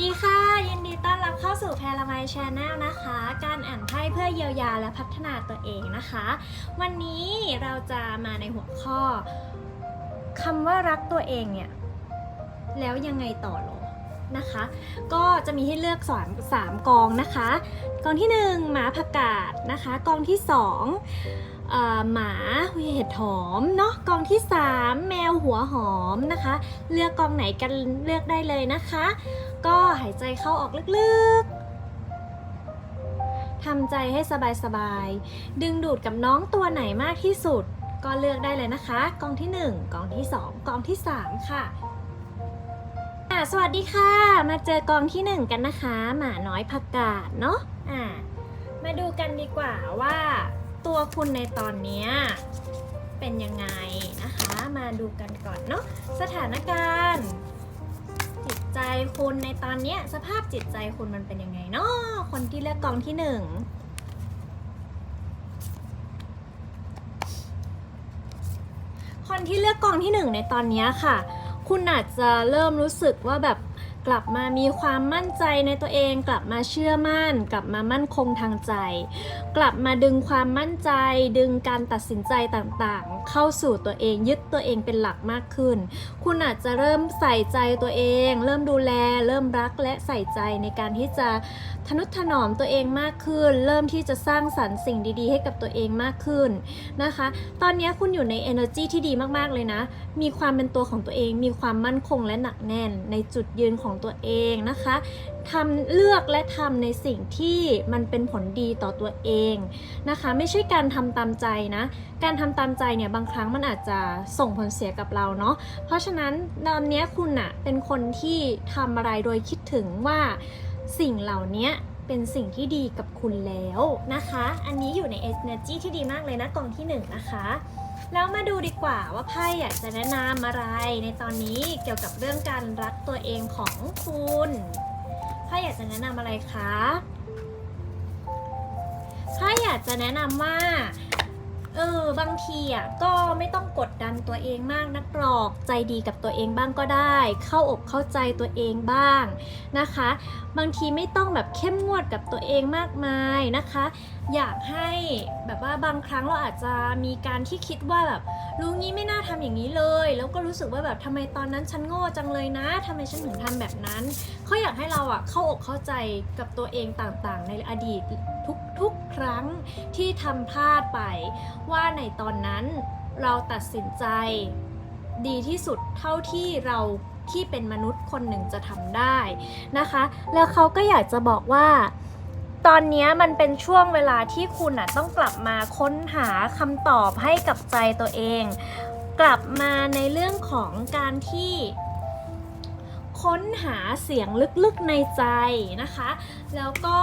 ดีค่ะ ยินดีต้อนรับเข้าสู่แพรไมชาแนลนะคะ การอ่านไพ่เพื่อเยียวยาและพัฒนาตัวเองนะคะ วันนี้เราจะมาในหัวข้อคำว่ารักตัวเองเนี่ย แล้วยังไงต่อหรอนะคะ ก็จะมีให้เลือกสอนสามกองนะคะ กองที่หนึ่งหมาผักกาดนะคะ กองที่สอง หมาเห็ดหอมเนาะกองที่สามแมวหัวหอมนะคะ เลือกกองไหนกันเลือกได้เลยนะคะ ก็หายใจเข้าออกลึกๆทำใจให้สบายๆดึงดูดกับน้องตัวไหนมากที่สุด ก็เลือกได้เลยนะคะ กองที่ 1 กองที่ 2 กองที่ 3 ค่ะอะสวัสดีค่ะ มาเจอกองที่ 1 กันนะคะ หมาน้อยผักกาดเนาะอะมาดูกันดีกว่าว่า ตัวคุณในตอนนี้เป็นยังไงนะคะ มาดูกันก่อนเนาะสถานการณ์ จิตใจคุณในตอนนี้สภาพจิตใจคุณมันเป็นยังไงเนาะคนที่เลือกกองที่หนึ่งคนที่เลือกกองที่หนึ่งในตอนนี้ค่ะ คุณอาจจะเริ่มรู้สึกว่าแบบกลับมามีความมั่นใจในตัวเอง กลับมาเชื่อมั่น กลับมามั่นคงทางใจ กลับมาดึงความมั่นใจ ดึงการตัดสินใจต่างๆ เข้าสู่ตัวเองยึดตัวเองเป็นหลักมากขึ้น คุณอาจจะเริ่มใส่ใจตัวเอง เริ่มดูแล เริ่มรักและใส่ใจในการที่จะทนุถนอมตัวเองมากขึ้น เริ่มที่จะสร้างสรรค์สิ่งดีๆ ให้กับตัวเองมากขึ้นนะคะ ตอนนี้คุณอยู่ใน energy ที่ดีมากๆเลยนะ มีความเป็นตัวของตัวเอง มีความมั่นคงและหนักแน่นในจุดยืนของตัวเองนะคะทำเลือกและทำในสิ่งที่มันเป็นผลดีต่อตัวเองนะคะ ไม่ใช่การทำตามใจนะ การทำตามใจเนี่ยบางครั้งมันอาจจะส่งผลเสียกับเราเนาะเพราะฉะนั้นตอนนี้คุณอะเป็นคนที่ทำอะไรโดยคิดถึงว่าสิ่งเหล่านี้เป็นสิ่งที่ดีกับคุณแล้วนะคะ อันนี้อยู่ใน energy ที่ดีมากเลยนะกองที่หนึ่งนะคะแล้วมาดูดีกว่าว่าไพ่อยากจะแนะนำอะไรในตอนนี้เกี่ยวกับเรื่องการรักตัวเองของคุณไพ่อยากจะแนะนำอะไรคะ ถ้าอยากจะแนะนำว่า เออบางทีอะก็ไม่ต้องกดดันตัวเองมากนักหรอกใจดีกับตัวเองบ้างก็ได้ เข้าอกเข้าใจตัวเองบ้างนะคะ บางทีไม่ต้องแบบเข้มงวดกับตัวเองมากมายนะคะ อยากให้แบบว่าบางครั้งเราอาจจะมีการที่คิดว่าแบบรู้งี้ไม่น่าทำอย่างนี้เลย แล้วก็รู้สึกว่าแบบทำไมตอนนั้นฉันโง่จังเลยนะทำไมฉันถึงทำแบบนั้นเขาอยากให้เราอะเข้าอกเข้าใจกับตัวเองต่างๆ ในอดีตทุกๆ ครั้งที่ทำพลาดไป ว่าในตอนนั้นเราตัดสินใจดีที่สุดเท่าที่เราที่เป็นมนุษย์คนหนึ่งจะทำได้นะคะ แล้วเขาก็อยากจะบอกว่า ตอนนี้มันเป็นช่วงเวลาที่คุณน่ะต้องกลับมาค้นหาคำตอบให้กับใจตัวเอง กลับมาในเรื่องของการที่ ค้นหาเสียงลึกๆในใจนะคะ แล้วก็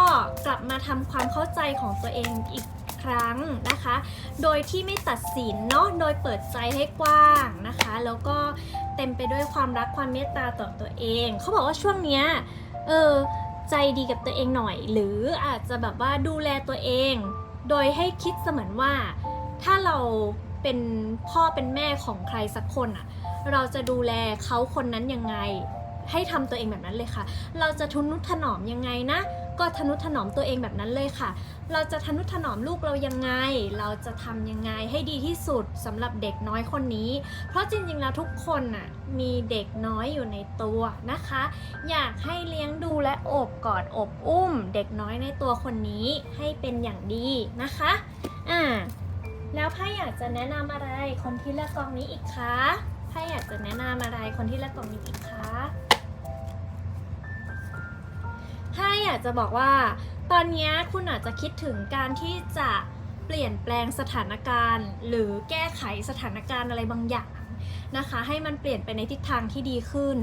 กลับมาทำความเข้าใจของตัวเองอีกครั้งนะคะ โดยที่ไม่ตัดสินเนาะ โดยเปิดใจให้กว้างนะคะ แล้วก็เต็มไปด้วยความรักความเมตตาต่อตัวเอง เขาบอกว่าช่วงเนี้ย เออ ใจดีกับตัวเองหน่อย หรืออาจจะแบบว่าดูแลตัวเอง โดยให้คิดเสมือนว่า ถ้าเราเป็นพ่อเป็นแม่ของใครสักคนอะเราจะดูแลเขาคนนั้นยังไง ให้ทำตัวเองแบบนั้นเลยค่ะ เราจะทุนุถนอมยังไงนะ ก็ทนุถนอมตัวเองแบบนั้นเลยค่ะ เราจะทนุถนอมลูกเรายังไง เราจะทำยังไงให้ดีที่สุดสำหรับเด็กน้อยคนนี้ เพราะจริงๆแล้วทุกคนน่ะมีเด็กน้อยอยู่ในตัวนะคะ อยากให้เลี้ยงดูและโอบกอดอบอุ้ม เด็กน้อยในตัวคนนี้ให้เป็นอย่างดีนะคะอ่าแล้วพ่อยากจะแนะนำอะไรคนที่เลือกกองนี้อีกคะพ่อยากจะแนะนำอะไรคนที่เลือกกองนี้อีกคะ อยากจะบอกว่า ตอนนี้คุณอาจจะคิดถึงการที่จะเปลี่ยนแปลงสถานการณ์ หรือแก้ไขสถานการณ์อะไรบางอย่างนะคะ ให้มันเปลี่ยนไปในทิศทางที่ดีขึ้น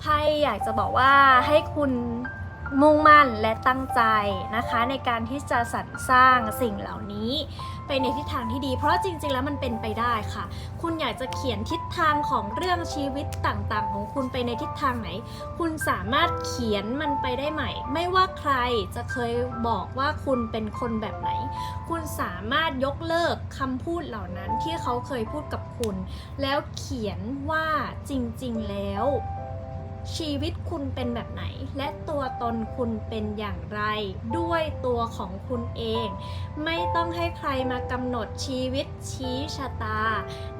ไพ่อยากจะบอกว่าให้คุณ มุ่งมั่นและตั้งใจนะคะในการที่จะสรรสร้างสิ่งเหล่านี้ ไปในทิศทางที่ดี เพราะจริง ๆ แล้วมันเป็นไปได้ค่ะ คุณอยากจะเขียนทิศทางของเรื่องชีวิตต่างๆ ของคุณไปในทิศทางไหน คุณสามารถเขียนมันไปได้ใหม่ ไม่ว่าใครจะเคยบอกว่าคุณเป็นคนแบบไหน คุณสามารถยกเลิกคำพูดเหล่านั้นที่เขาเคยพูดกับคุณ แล้วเขียนว่าจริง ๆ แล้ว ชีวิตคุณเป็นแบบไหน และตัวตนคุณเป็นอย่างไร ด้วยตัวของคุณเอง ไม่ต้องให้ใครมากำหนดชีวิตชี้ชะตา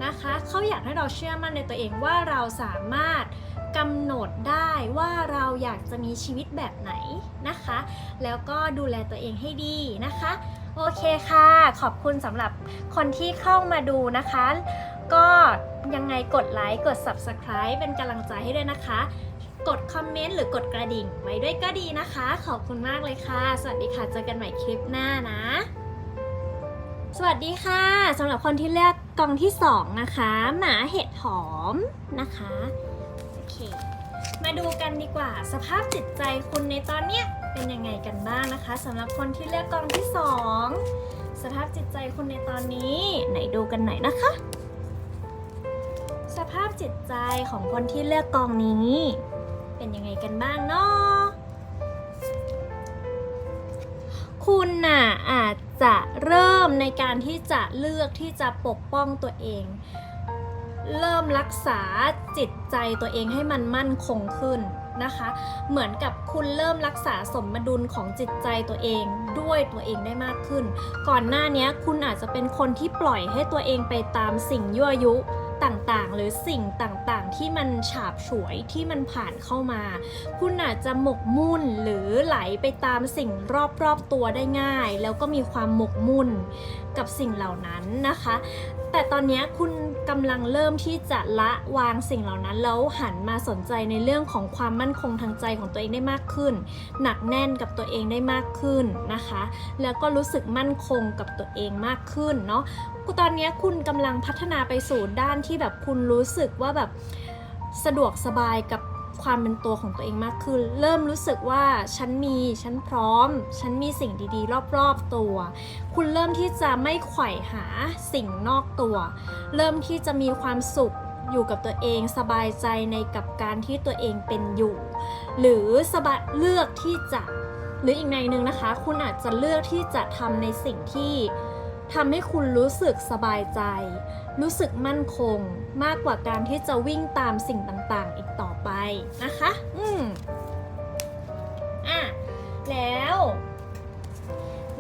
นะคะเขาอยากให้เราเชื่อมั่นในตัวเองว่าเราสามารถกำหนดได้ว่าเราอยากจะมีชีวิตแบบไหนนะคะ แล้วก็ดูแลตัวเองให้ดีนะคะ โอเคค่ะ ขอบคุณสำหรับคนที่เข้ามาดูนะคะ ก็ยังไงกดไลค์ กด Subscribe เป็นกำลังใจให้ด้วยนะคะ กดคอมเมนต์หรือกดกระดิ่งไว้ด้วยก็ดีนะคะ ขอบคุณมากเลยค่ะ สวัสดีค่ะ เจอกันใหม่คลิปหน้านะ สวัสดีค่ะสำหรับคนที่เลือกกองที่ 2 นะคะ หมาเห็ดหอมนะคะโอเคมาดูกันดีกว่า สภาพจิตใจคุณในตอนเนี้ยเป็นยังไงกันบ้างนะคะสำหรับคนที่เลือกกองที่ 2 สภาพจิตใจคุณในตอนนี้ ไหนดูกันหน่อยนะคะ สภาพจิตใจของคนที่เลือกกองนี้ เป็นยังไงกันบ้างเนาะคุณน่ะอาจจะเริ่มในการที่จะเลือกที่จะปกป้องตัวเอง เริ่มรักษาจิตใจตัวเองให้มันมั่นคงขึ้นนะคะ เหมือนกับคุณเริ่มรักษาสมดุลของจิตใจตัวเองด้วยตัวเองได้มากขึ้น ก่อนหน้านี้คุณอาจจะเป็นคนที่ปล่อยให้ตัวเองไปตามสิ่งยั่วยุ ต่างๆ หรือสิ่งต่างๆ ที่มันฉาบฉวยที่มันผ่านเข้ามา คุณอาจจะหมกมุ่นหรือไหลไปตามสิ่งรอบๆตัวได้ง่าย แล้วก็มีความหมกมุ่น กับสิ่งเหล่านั้นนะคะ แต่ตอนนี้คุณกำลังเริ่มที่จะละวางสิ่งเหล่านั้นแล้วหันมาสนใจในเรื่องของความมั่นคงทางใจของตัวเองได้มากขึ้น หนักแน่นกับตัวเองได้มากขึ้นนะคะ แล้วก็รู้สึกมั่นคงกับตัวเองมากขึ้นเนาะตอนนี้คุณกำลังพัฒนาไปสู่ด้านที่แบบคุณรู้สึกว่าแบบสะดวกสบายกับ ความเป็นตัวของตัวเองมากขึ้น เริ่มรู้สึกว่าฉันมีฉันพร้อม ฉันมีสิ่งดีๆ รอบๆตัว คุณเริ่มที่จะไม่ไขว่หาสิ่งนอกตัว เริ่มที่จะมีความสุขอยู่กับตัวเองสบายใจในกับการที่ตัวเองเป็นอยู่ หรือสบายเลือกที่จะหรืออีกในหนึ่งนะคะ คุณอาจจะเลือกที่จะทำในสิ่งที่ทำให้คุณรู้สึกสบายใจ รู้สึกมั่นคงมากกว่าการที่จะวิ่งตามสิ่งต่างๆ อีกต่อไปนะคะ อืมอะ แล้ว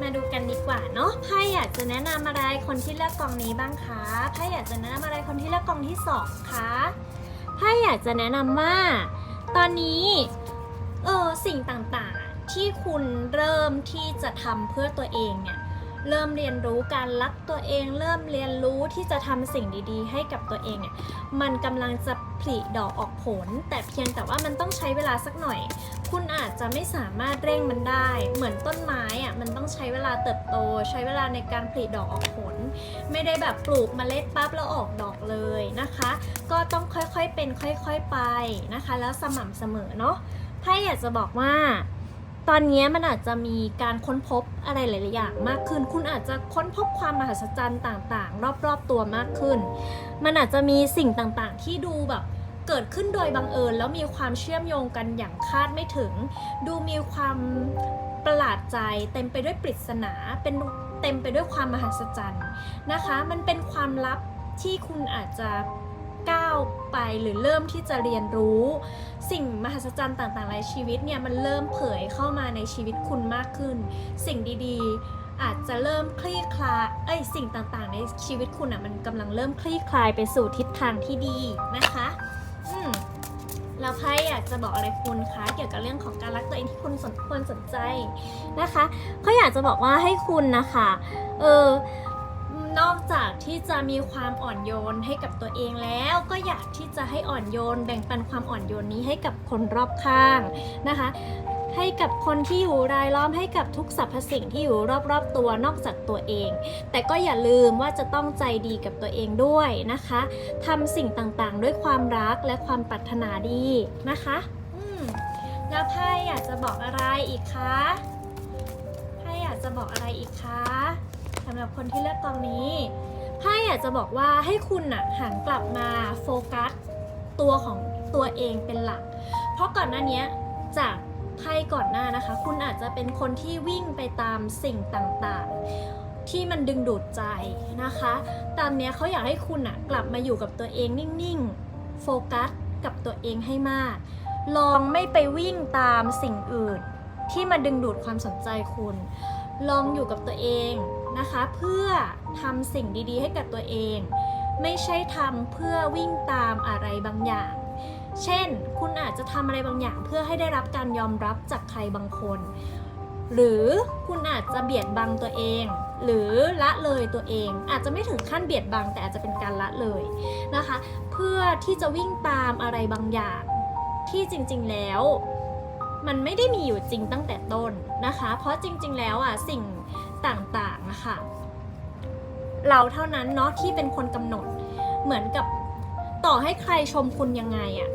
มาดูกันดีกว่าเนาะไพ่อยากจะแนะนำอะไรคนที่เลือกกองนี้บ้างคะไพ่อยากจะแนะนำอะไรคนที่เลือกกองที่สองคะไพ่อยากจะแนะนำว่า ตอนนี้เออสิ่งต่างๆที่คุณเริ่มที่จะทำเพื่อตัวเองเนี่ย เริ่มเรียนรู้การรักตัวเอง เริ่มเรียนรู้ที่จะทำสิ่งดีๆ ให้กับตัวเองเนี่ยมันกำลังจะผลิดอกออกผล แต่เพียงแต่ว่ามันต้องใช้เวลาสักหน่อย คุณอาจจะไม่สามารถเร่งมันได้ เหมือนต้นไม้อะมันต้องใช้เวลาเติบโต ใช้เวลาในการผลิดอกออกผล ไม่ได้แบบปลูกเมล็ดปั๊บแล้วออกดอกเลยนะคะ ก็ต้องค่อยๆเป็นค่อย ๆไปนะคะ แล้วสม่ำเสมอเนาะไพ่อยากจะบอกว่า ตอนนี้มันอาจจะมีการค้นพบอะไรหลาย ๆ อย่างมากขึ้น คุณอาจจะค้นพบความมหัศจรรย์ต่าง ๆ รอบ ๆ ตัวมากขึ้น มันอาจจะมีสิ่งต่าง ๆ ที่ดูแบบเกิดขึ้นโดยบังเอิญ แล้วมีความเชื่อมโยงกันอย่างคาดไม่ถึง ดูมีความประหลาดใจ เต็มไปด้วยปริศนา เป็นเต็มไปด้วยความมหัศจรรย์นะคะ มันเป็นความลับที่คุณอาจจะ ก้าวไปหรือเริ่มที่จะเรียนรู้ สิ่งมหัศจรรย์ต่างๆในชีวิตเนี่ยมันเริ่มเผยเข้ามาในชีวิตคุณมากขึ้น สิ่งดีๆ อาจจะเริ่มคลี่คลายเอ้ยสิ่งต่างๆ ในชีวิตคุณอะมันกำลังเริ่มคลี่คลายไปสู่ทิศทางที่ดีนะคะอืมแล้วไพ่อยากจะบอกอะไรคุณคะเกี่ยวกับเรื่องของการรักตัวเองที่คุณสนควรสนใจนะคะเขาอยากจะบอกว่าให้คุณนะคะ เออ นอกจากที่จะมีความอ่อนโยนให้กับตัวเองแล้ว ก็อยากที่จะให้อ่อนโยน แบ่งปันความอ่อนโยนนี้ให้กับคนรอบข้างนะคะ ให้กับคนที่อยู่รายล้อมให้กับทุกสรรพสิ่งที่อยู่รอบๆตัวนอกจากตัวเอง แต่ก็อย่าลืมว่าจะต้องใจดีกับตัวเองด้วยนะคะทำสิ่งต่างๆ ด้วยความรักและความปรารถนาดีนะคะแล้วไพ่อยากจะบอกอะไรอีกคะไพ่อยากจะบอกอะไรอีกคะ สำหรับคนที่เลือกกองนี้ไพ่อยากจะบอกว่าให้คุณน่ะหันกลับมาโฟกัสตัวของตัวเองเป็นหลัก เพราะก่อนหน้านี้จากไพ่ก่อนหน้านะคะ คุณอาจจะเป็นคนที่วิ่งไปตามสิ่งต่างๆ ที่มันดึงดูดใจนะคะตอนเนี้ยเขาอยากให้คุณน่ะกลับมาอยู่กับตัวเองนิ่งๆ โฟกัสกับตัวเองให้มาก ลองไม่ไปวิ่งตามสิ่งอื่น ที่มาดึงดูดความสนใจคุณ ลองอยู่กับตัวเอง นะคะ เพื่อทำสิ่งดีๆ ให้กับตัวเอง ไม่ใช่ทำเพื่อวิ่งตามอะไรบางอย่าง เช่น คุณอาจจะทำอะไรบางอย่าง เพื่อให้ได้รับการยอมรับจากใครบางคน หรือคุณอาจจะเบียดบังตัวเอง หรือละเลยตัวเอง อาจจะไม่ถึงขั้นเบียดบังแต่อาจจะเป็นการละเลยนะคะ เพื่อที่จะวิ่งตามอะไรบางอย่าง ที่จริงๆแล้วมันไม่ได้มีอยู่จริงตั้งแต่ต้นนะคะ เพราะจริงๆ แล้วอะสิ่ง ต่างๆอะค่ะ เราเท่านั้นเนาะที่เป็นคนกำหนด เหมือนกับต่อให้ใครชมคุณยังไงอะ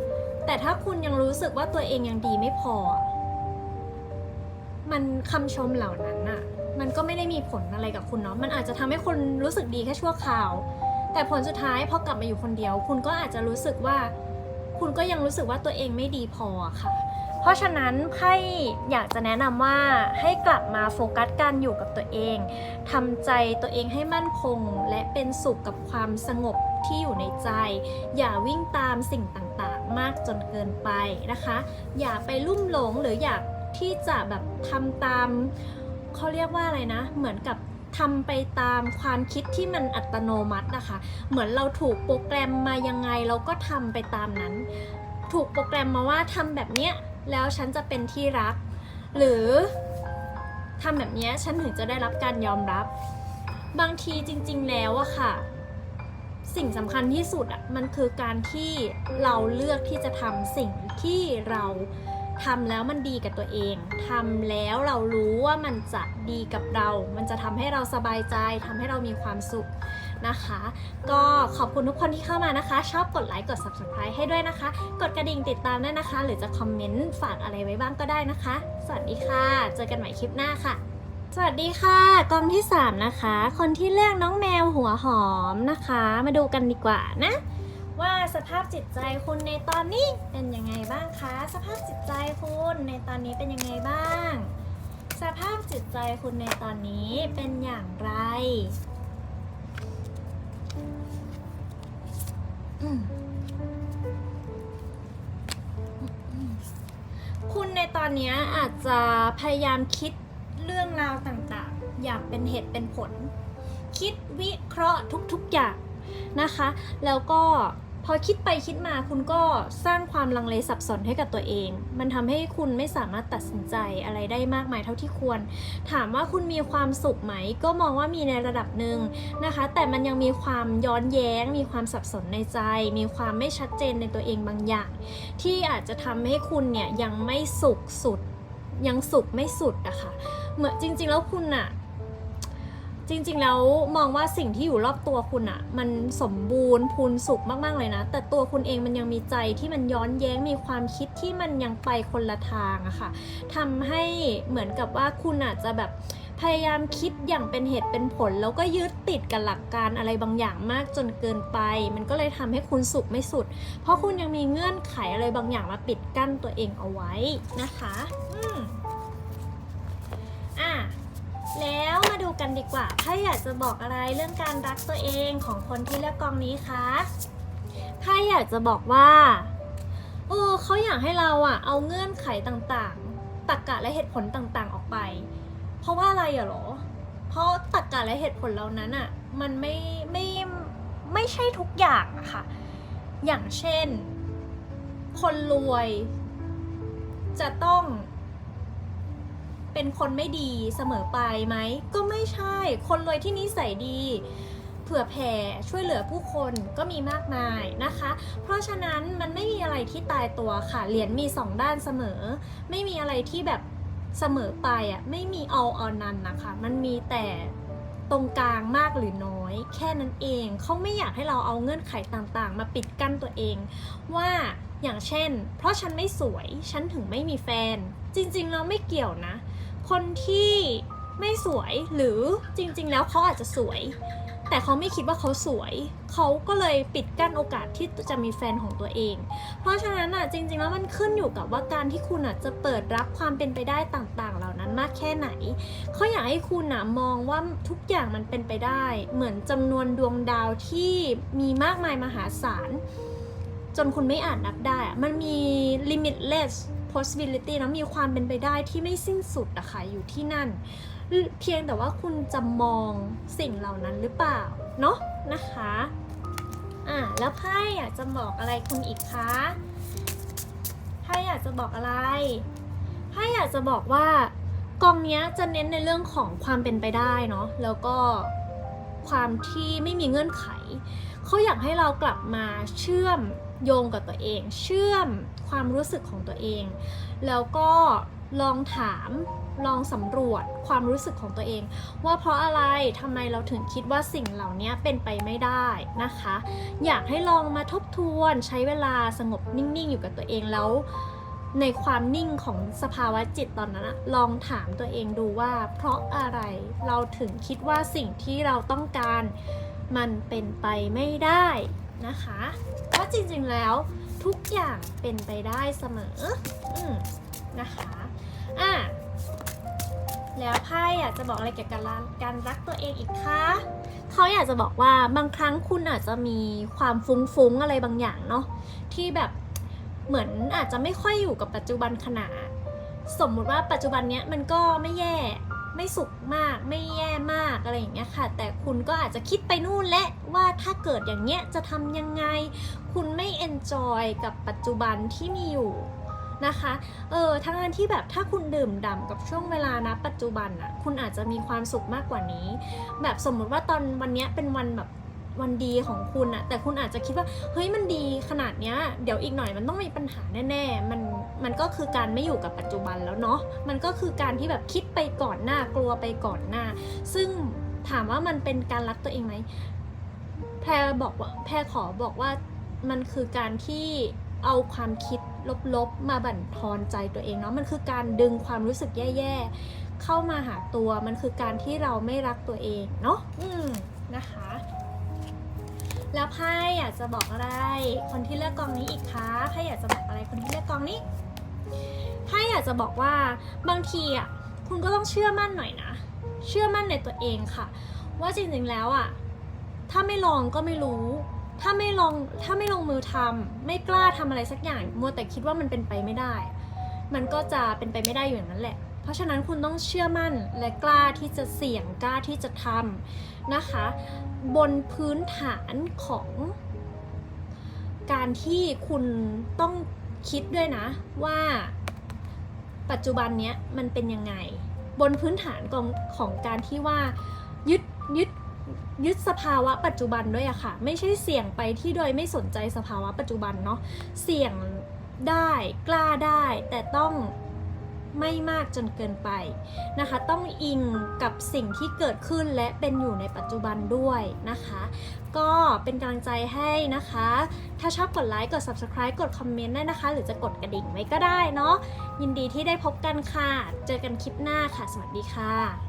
แต่ถ้าคุณยังรู้สึกว่าตัวเองยังดีไม่พอ มันคำชมเหล่านั้นอะมันก็ไม่ได้มีผลอะไรกับคุณเนาะ มันอาจจะทำให้คุณรู้สึกดีแค่ชั่วคราว แต่ผลสุดท้ายพอกลับมาอยู่คนเดียว คุณก็อาจจะรู้สึกว่า คุณก็ยังรู้สึกว่าตัวเองไม่ดีพอค่ะ เพราะฉะนั้นไพ่อยากจะแนะนำว่าให้กลับมาโฟกัสการอยู่กับตัวเองทำใจตัวเองให้มั่นคง และเป็นสุขกับความสงบที่อยู่ในใจ อย่าวิ่งตามสิ่งต่างๆ มากจนเกินไปนะคะ อย่าไปลุ่มหลงหรืออยากที่จะแบบทำตามเขาเรียกว่าอะไรนะ เหมือนกับทำไปตามความคิดที่มันอัตโนมัตินะคะ เหมือนเราถูกโปรแกรมมายังไงเราก็ทำไปตามนั้น ถูกโปรแกรมมาว่าทำแบบเนี้ย แล้วฉันจะเป็นที่รัก หรือทำแบบนี้ฉันถึงจะได้รับการยอมรับ บางทีจริง ๆ แล้วอะค่ะ สิ่งสำคัญที่สุดอะมันคือการที่เราเลือกที่จะทำสิ่งที่เราทำแล้วมันดีกับตัวเอง ทำแล้วเรารู้ว่ามันจะดีกับเรา มันจะทำให้เราสบายใจ ทำให้เรามีความสุข นะคะ ก็ขอบคุณทุกคนที่เข้ามานะคะ ชอบกดไลค์กด subscribe ให้ด้วยนะคะ กดกระดิ่งติดตามด้วยนะคะ หรือจะคอมเมนต์ฝากอะไรไว้บ้างก็ได้นะคะ สวัสดีค่ะ เจอกันใหม่คลิปหน้าค่ะสวัสดีค่ะกองที่ 3 นะคะ คนที่เลือกน้องแมวหัวหอมนะคะ มาดูกันดีกว่านะ ว่าสภาพจิตใจคุณในตอนนี้เป็นยังไงบ้างคะ สภาพจิตใจคุณในตอนนี้เป็นยังไงบ้าง สภาพจิตใจคุณในตอนนี้เป็นอย่างไร คุณในตอนนี้อาจจะพยายามคิดเรื่องราวต่างๆ อย่างเป็นเหตุเป็นผล คิดวิเคราะห์ทุกๆอย่างนะคะ แล้วก็ อคิดไปคิดมาคุณก็สร้างความลังเลสับสนให้กับตัวเอง มันทำให้คุณไม่สามารถตัดสินใจอะไรได้มากมายเท่าที่ควร ถามว่าคุณมีความสุขไหม ก็มองว่ามีในระดับหนึ่งนะคะ แต่มันยังมีความย้อนแย้ง มีความสับสนในใจ มีความไม่ชัดเจนในตัวเองบางอย่าง ที่อาจจะทำให้คุณเนี่ยยังไม่สุขสุด ยังสุขไม่สุดอะค่ะเหมือนจริง ๆ แล้วคุณอะ จริงๆ แล้วมองว่าสิ่งที่อยู่รอบตัวคุณอะมันสมบูรณ์พูนสุขมากๆเลยนะ แต่ตัวคุณเองมันยังมีใจที่มันย้อนแย้งมีความคิดที่มันยังไปคนละทางอะค่ะทำให้เหมือนกับว่าคุณอาจจะแบบพยายามคิดอย่างเป็นเหตุเป็นผล แล้วก็ยึดติดกับหลักการอะไรบางอย่างมากจนเกินไป มันก็เลยทำให้คุณสุขไม่สุด เพราะคุณยังมีเงื่อนไขอะไรบางอย่างมาปิดกั้นตัวเองเอาไว้นะคะ แล้วมาดูกันดีกว่าถ้าอยากจะบอกอะไรเรื่องการรักตัวเองของคนที่เลือกกองนี้คะถ้าอยากจะบอกว่าเออเขาอยากให้เราอะเอาเงื่อนไขต่างๆตรกกะและเหตุผลต่างๆออกไป เพราะว่าอะไรอะหรอ เพราะตรรกกะและเหตุผลเหล่านั้นอะมันไม่ไม่ไม่ใช่ทุกอย่างอะค่ะ อย่างเช่น คนรวย จะต้อง เป็นคนไม่ดีเสมอไปไหม ก็ไม่ใช่ คนรวยที่นิสัยดี เผื่อแผ่ช่วยเหลือผู้คนก็มีมากมายนะคะ เพราะฉะนั้นมันไม่มีอะไรที่ตายตัวค่ะ เหรียญมีสองด้านเสมอ ไม่มีอะไรที่แบบเสมอไปอะ ไม่มีเอาออนันนะคะ มันมีแต่ตรงกลางมากหรือน้อย แค่นั้นเองเขาไม่อยากให้เราเอาเงื่อนไขต่างๆ มาปิดกั้นตัวเอง ว่าอย่างเช่น เพราะฉันไม่สวย ฉันถึงไม่มีแฟน จริงๆแล้วไม่เกี่ยวนะ คนที่ไม่สวยหรือจริงๆ แล้วเขาอาจจะสวย แต่เขาไม่คิดว่าเขาสวย เขาก็เลยปิดกั้นโอกาสที่จะมีแฟนของตัวเอง เพราะฉะนั้นอะจริงๆแล้วมันขึ้นอยู่กับว่าการที่คุณอะจะเปิดรับความเป็นไปได้ต่างๆ เหล่านั้นมากแค่ไหนเขาอยากให้คุณอะมองว่าทุกอย่างมันเป็นไปได้ เหมือนจำนวนดวงดาวที่มีมากมายมหาศาลจนคุณไม่อาจนับได้อะมันมี limitless possibility นะมีความเป็นไปได้ที่ไม่สิ้นสุดอะค่ะอยู่ที่นั่น เพียงแต่ว่าคุณจะมองสิ่งเหล่านั้นหรือเปล่า เนาะนะคะอะแล้วไพ่อยากจะบอกอะไรคุณอีกคะไพ่อยากจะบอกอะไรไพ่อยากจะบอกว่ากองเนี้ยจะเน้นในเรื่องของความเป็นไปได้เนาะแล้วก็ความที่ไม่มีเงื่อนไข เขาอยากให้เรากลับมาเชื่อมโยงกับตัวเอง เชื่อม ความรู้สึกของตัวเอง แล้วก็ลองถามลองสำรวจความรู้สึกของตัวเอง ว่าเพราะอะไรทำไมเราถึงคิดว่าสิ่งเหล่านี้เป็นไปไม่ได้นะคะ อยากให้ลองมาทบทวนใช้เวลาสงบนิ่งๆอยู่กับตัวเองแล้วในความนิ่งของสภาวะจิตตอนนั้นอะลองถามตัวเองดูว่า เพราะอะไรเราถึงคิดว่าสิ่งที่เราต้องการมันเป็นไปไม่ได้นะคะ เพราะจริงๆแล้ว ทุกอย่างเป็นไปได้เสมออืมนะคะอะแล้วไพ่อยากจะบอกอะไรเกี่ยวกับการการรักตัวเองอีกคะเขาอยากจะบอกว่าบางครั้งคุณอาจจะมีความฟุ้งๆอะไรบางอย่างเนาะที่แบบเหมือนอาจจะไม่ค่อยอยู่กับปัจจุบันขนาด สมมุติว่าปัจจุบันเนี้ยมันก็ไม่แย่ ไม่สุขมากไม่แย่มากอะไรอย่างเงี้ยค่ะ แต่คุณก็อาจจะคิดไปนู่นและว่าถ้าเกิดอย่างเงี้ยจะทำยังไง คุณไม่เอนจอยกับปัจจุบันที่มีอยู่นะคะ เออทั้งนั้นที่แบบถ้าคุณดื่มด่ำกับช่วงเวลานะปัจจุบันอะคุณอาจจะมีความสุขมากกว่านี้ แบบสมมุติว่าตอนวันเนี้ยเป็นวันแบบวันดีของคุณอะแต่คุณอาจจะคิดว่า เฮ้ยมันดีขนาดเนี้ย เดี๋ยวอีกหน่อยมันต้องมีปัญหาแน่ ๆ มัน มันก็คือการไม่อยู่กับปัจจุบันแล้วเนาะมันก็คือการที่แบบคิดไปก่อนหน้ากลัวไปก่อนหน้า ซึ่งถามว่ามันเป็นการรักตัวเองไหมแพรบอกว่าแพรขอบอกว่ามันคือการที่เอาความคิดลบๆ มาบั่นทอนใจตัวเองเนาะมันคือการดึงความรู้สึกแย่ๆ เข้ามาหาตัวมันคือการที่เราไม่รักตัวเองเนาะอืมนะคะ แล้วไพ่อยากจะบอกอะไร คนที่เลือกกองนี้อีกคะไพ่อยากจะบอกอะไรคนที่เลือกกองนี้ ไพ่อยากจะบอกว่าบางทีอะคุณก็ต้องเชื่อมั่นหน่อยนะ เชื่อมั่นในตัวเองค่ะ ว่าจริงๆแล้วอะถ้าไม่ลองก็ไม่รู้ ถ้าไม่ลองถ้าไม่ลงมือทำไม่กล้าทำอะไรสักอย่างมัวแต่คิดว่ามันเป็นไปไม่ได้ มันก็จะเป็นไปไม่ได้อยู่อย่างนั้นแหละ เพราะฉะนั้นคุณต้องเชื่อมั่นและกล้าที่จะเสี่ยงกล้าที่จะทำนะคะ บนพื้นฐานของ การที่คุณต้องคิดด้วยนะว่า ปัจจุบันเนี้ยมันเป็นยังไง บนพื้นฐานของของการที่ว่ายึดยึดยึดสภาวะปัจจุบันด้วยอะค่ะ ไม่ใช่เสี่ยงไปที่โดยไม่สนใจสภาวะปัจจุบันเนาะเสี่ยงได้กล้าได้ แต่ต้องไม่มากจนเกินไปนะคะ ต้องอิงกับสิ่งที่เกิดขึ้นและเป็นอยู่ในปัจจุบันด้วยนะคะ ก็เป็นกำลังใจให้นะคะ ถ้าชอบกดไลค์กด subscribe กดคอมเมนต์ได้นะคะ หรือจะกดกระดิ่งไว้ก็ได้เนาะยินดีที่ได้พบกันค่ะ เจอกันคลิปหน้าค่ะ สวัสดีค่ะ